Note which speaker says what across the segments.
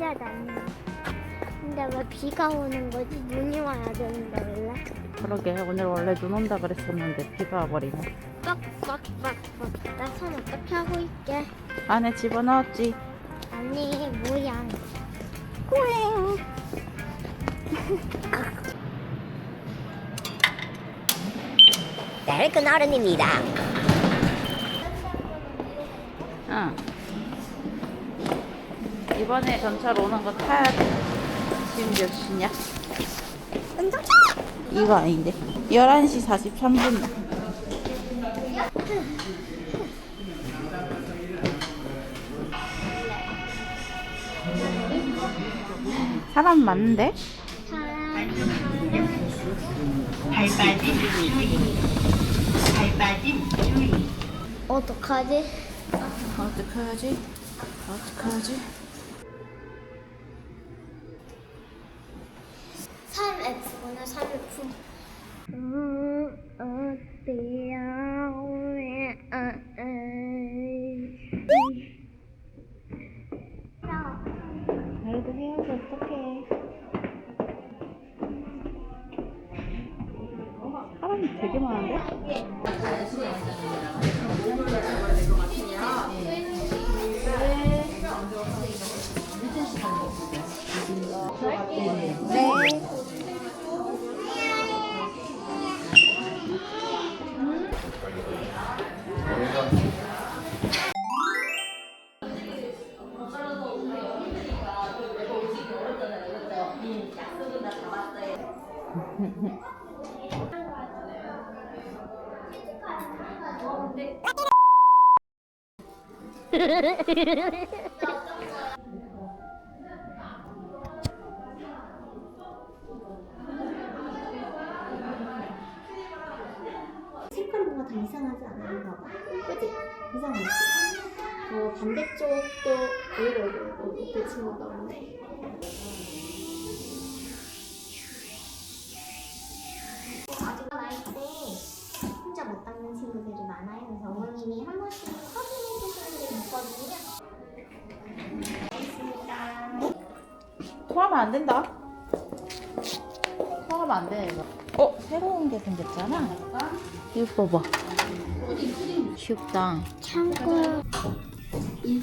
Speaker 1: 혼자 다니는. 근데 왜 비가 오는 거지? 눈이 와야 되는데 원래?
Speaker 2: 그러게 오늘 원래 눈 온다 그랬었는데 비가 와버리네.
Speaker 1: 빡빡빡빡. 나손 어떻게 하고 있게?
Speaker 2: 안에 집어넣었지.
Speaker 1: 아니 모양.
Speaker 2: 꼬잉.
Speaker 1: 낡은 어른입니다.
Speaker 2: 응. 이번에 전철 오는 거 타야 돼. 지금 몇 시냐? 이거 아닌데. 11시 43분. 사람 많은데?
Speaker 3: 발빠짐 주의. 발빠짐 주의.
Speaker 1: 어떡하지?
Speaker 2: 어떡하지? 어떡하지?
Speaker 1: 3X 오늘 3X 음 어디야 왜
Speaker 2: 그래도 해야지 어떡해. 사람이 되게 많은데?
Speaker 4: 색깔이 뭔가 다 이상하지 않은가 봐. 그지? 이상하지? 어, 반대쪽도 오히려 밑에 친구가 없네. 나이 때 혼자 못 닦는 친구들이 많아요. 그래서 어머님이 한 번씩 확인해 주시는 게 있거든요. 알겠습니다.
Speaker 2: 안 된다. 토하면 안 돼, 이거. 어, 새로운 게 생겼잖아. 이거 봐봐. 식당.
Speaker 1: 창고
Speaker 2: 아이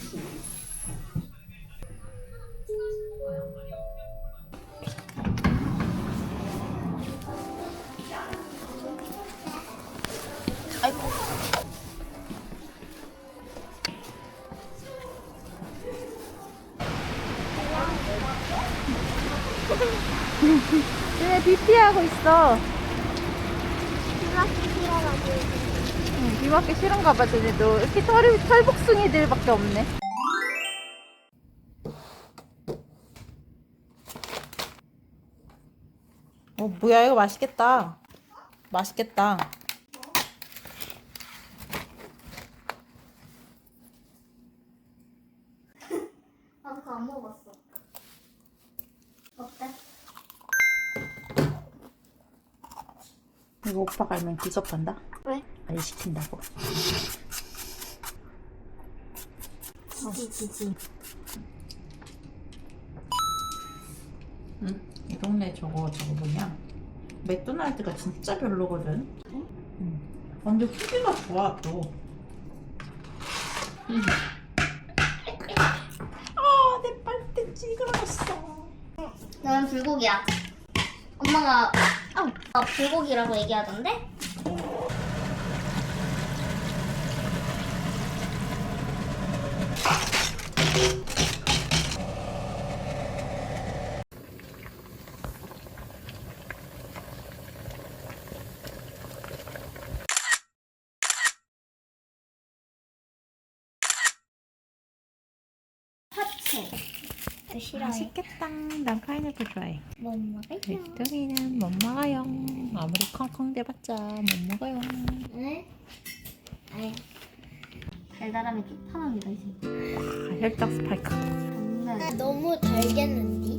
Speaker 2: 쟤네 비피하고 있어.
Speaker 1: 비맞기 싫어가지고
Speaker 2: 응, 비 맞기 싫은가 봐, 쟤네도. 이렇게 털, 털복숭이들밖에 없네. 어, 뭐야, 이거 맛있겠다. 맛있겠다.
Speaker 4: 아, 그거 안 먹었어. 어때?
Speaker 2: 이거 오빠가 알면 기섭한다?
Speaker 1: 왜?
Speaker 2: 안 시킨다고.
Speaker 4: 지지지.
Speaker 2: 응? 이 동네 저거 저거 뭐냐? 맥도날드가 진짜 별로거든. 응. 완전 후기가 좋아 또. 응.
Speaker 4: 너는 불고기야. 엄마가 아, 불고기라고 얘기하던데? 파채. 싫어해.
Speaker 2: 맛있겠다. 난 파인애플 좋아해.
Speaker 4: 못 먹을려.
Speaker 2: 맥둥이는 못 먹어요. 아무리 컹컹 대봤자 못 먹어요.
Speaker 4: 응? 아예 달달함이 끝판왕이다 이제.
Speaker 2: 아, 혈당 스파이크.
Speaker 4: 정말
Speaker 1: 너무 달겠는데?